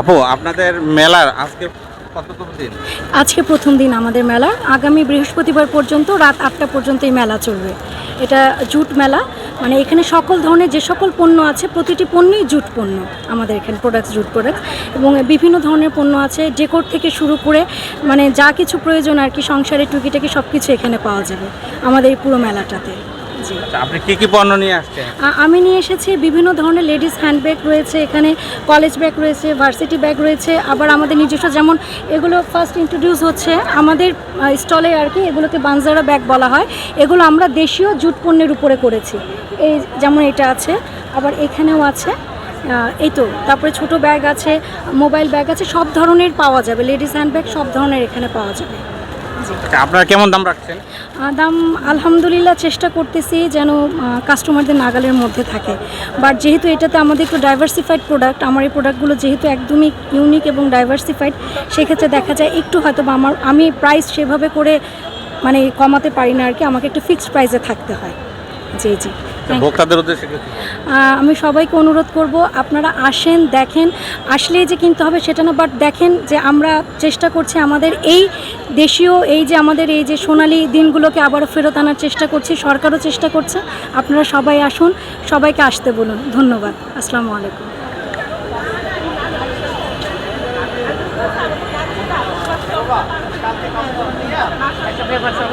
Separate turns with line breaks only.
আপু, আপনাদের মেলার আজকে
আজকে প্রথম দিন আমাদের মেলা। আগামী বৃহস্পতিবার পর্যন্ত রাত আটটা পর্যন্ত এই মেলা চলবে। এটা জুট মেলা। মানে এখানে সকল ধরনের যে সকল পণ্য আছে, প্রতিটি পণ্যই জুট পণ্য আমাদের এখানে প্রোডাক্টস জুট প্রোডাক্টস এবং বিভিন্ন ধরনের পণ্য আছে ডেকোর থেকে শুরু করে মানে যা কিছু প্রয়োজন আর কি সংসারে টুকিটাকি সব কিছু এখানে পাওয়া যাবে আমাদের এই পুরো মেলাটাতে। জি।
আচ্ছা, আপনি কি কি পণ্য নিয়ে আসছেন?
আমি নিয়ে এসেছি বিভিন্ন ধরনের লেডিস হ্যান্ডব্যাগ রয়েছে এখানে কলেজ ব্যাগ রয়েছে ভার্সিটি ব্যাগ রয়েছে আবার আমাদের নিজস্ব যেমন এগুলো ফার্স্ট ইন্ট্রোডিউস হচ্ছে আমাদের স্টলে আর কি এগুলোকে বানজারা ব্যাগ বলা হয় এগুলো আমরা দেশীয় জুট পণ্যের উপরে করেছি। এই যেমন এটা আছে আবার এখানেও আছে এই তো তারপরে ছোট ব্যাগ আছে মোবাইল ব্যাগ আছে সব ধরনের পাওয়া যাবে লেডিস হ্যান্ডব্যাগ সব ধরনের এখানে পাওয়া যাবে।
আপনারা কেমন দাম রাখছেন?
দাম আলহামদুলিল্লাহ চেষ্টা করতেছি যেন কাস্টমারদের নাগালের মধ্যে থাকে। বাট যেহেতু এটাতে আমাদের একটু ডাইভার্সিফাইড প্রোডাক্ট আমার এই প্রোডাক্টগুলো যেহেতু একদমই ইউনিক এবং ডাইভার্সিফাইড সেক্ষেত্রে দেখা যায় একটু হয়তো বা আমার, আমি প্রাইস সেভাবে করে মানে কমাতে পারি না আর কি, আমাকে একটু ফিক্সড প্রাইসে থাকতে হয়। জি জি.
ভোক্তাদের উদ্দেশ্যে
আমি সবাইকে অনুরোধ করব আপনারা আসেন দেখেন। আসলেই যে কিনতে হবে সেটা না বাট দেখেন যে আমরা চেষ্টা করছি আমাদের এই দেশীয় এই যে আমাদের এই যে সোনালি দিনগুলোকে আবারও ফেরত আনার চেষ্টা করছি সরকারও চেষ্টা করছে। আপনারা সবাই আসুন সবাইকে আসতে বলুন। ধন্যবাদ। আসসালামু আলাইকুম।
একটা পেপার সব